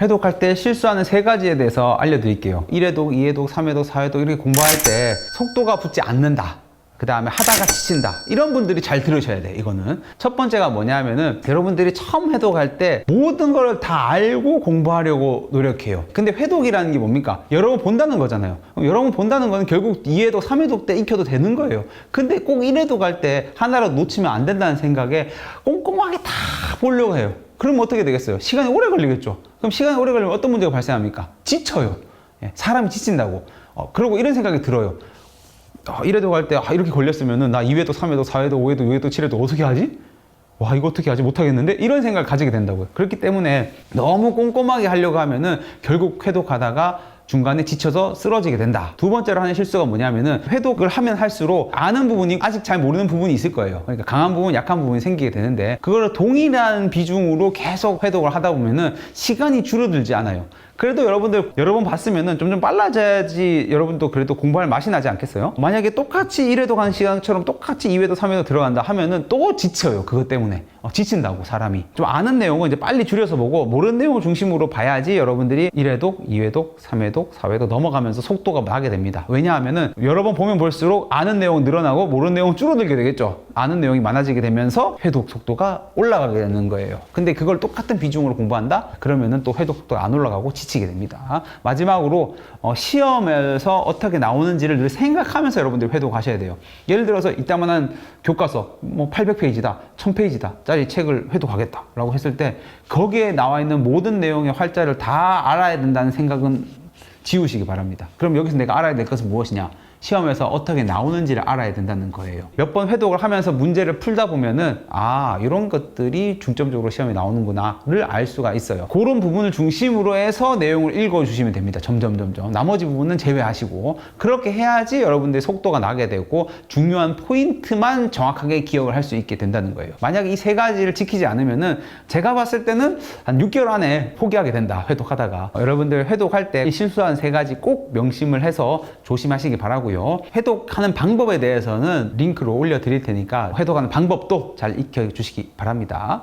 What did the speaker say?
해독할 때 실수하는 세 가지에 대해서 알려드릴게요. 1회독, 2회독, 3회독, 4회독 이렇게 공부할 때 속도가 붙지 않는다. 그 다음에 하다가 지친다. 이런 분들이 잘 들으셔야 돼, 이거는. 첫 번째가 뭐냐면은 여러분들이 처음 해독할 때 모든 걸 다 알고 공부하려고 노력해요. 근데 회독이라는 게 뭡니까? 여러 번 본다는 거잖아요. 그럼 여러 번 본다는 거는 결국 2회독, 3회독 때 익혀도 되는 거예요. 근데 꼭 1회독 할 때 하나라도 놓치면 안 된다는 생각에 꼼꼼하게 다 보려고 해요. 그럼 어떻게 되겠어요? 시간이 오래 걸리겠죠. 그럼 시간이 오래 걸리면 어떤 문제가 발생합니까? 지쳐요. 예, 사람이 지친다고. 어, 그리고 이런 생각이 들어요. 아, 1회독 할때 아, 이렇게 걸렸으면은 나 2회독, 3회독, 4회독, 5회독, 6회독, 7회독 어떻게 하지? 와 이거 어떻게 하지 못하겠는데 이런 생각을 가지게 된다고요 그렇기 때문에 너무 꼼꼼하게 하려고 하면은 결국 회독하다가 중간에 지쳐서 쓰러지게 된다 두 번째로 하는 실수가 뭐냐면은 회독을 하면 할수록 아는 부분이 아직 잘 모르는 부분이 있을 거예요 그러니까 강한 부분 약한 부분이 생기게 되는데 그거를 동일한 비중으로 계속 회독을 하다 보면은 시간이 줄어들지 않아요 그래도 여러분들 여러 번 봤으면은 좀좀 빨라져야지 여러분도 그래도 공부할 맛이 나지 않겠어요? 만약에 똑같이 1회도 가는 시간처럼 똑같이 2회도 3회도 들어간다 하면은 또 지쳐요. 그것 때문에. 어, 지친다고 사람이. 좀 아는 내용은 이제 빨리 줄여서 보고 모르는 내용을 중심으로 봐야지 여러분들이 1회독, 2회독, 3회독, 4회독 넘어가면서 속도가 나게 됩니다. 왜냐하면은 여러 번 보면 볼수록 아는 내용은 늘어나고 모르는 내용은 줄어들게 되겠죠. 아는 내용이 많아지게 되면서 회독 속도가 올라가게 되는 거예요. 근데 그걸 똑같은 비중으로 공부한다? 그러면은 또 회독 속도가 안 올라가고 지치게 됩니다. 마지막으로 어, 시험에서 어떻게 나오는지를 늘 생각하면서 여러분들이 회독하셔야 돼요. 예를 들어서 이따만한 교과서 뭐 800페이지다, 1000페이지다 짜리 책을 회독하겠다라고 했을 때 거기에 나와 있는 모든 내용의 활자를 다 알아야 된다는 생각은 지우시기 바랍니다. 그럼 여기서 내가 알아야 될 것은 무엇이냐? 시험에서 어떻게 나오는지를 알아야 된다는 거예요. 몇 번 회독을 하면서 문제를 풀다 보면은 아 이런 것들이 중점적으로 시험에 나오는구나를 알 수가 있어요. 그런 부분을 중심으로 해서 내용을 읽어주시면 됩니다. 점점 점점 나머지 부분은 제외하시고 그렇게 해야지 여러분들의 속도가 나게 되고 중요한 포인트만 정확하게 기억을 할 수 있게 된다는 거예요. 만약 이 세 가지를 지키지 않으면은 제가 봤을 때는 한 6개월 안에 포기하게 된다. 회독하다가 어, 여러분들 회독할 때이 실수한 세 가지 꼭 명심을 해서 조심하시기 바라 고요. 회독하는 방법에 대해서는 링크로 올려드릴 테니까 회독하는 방법도 잘 익혀 주시기 바랍니다.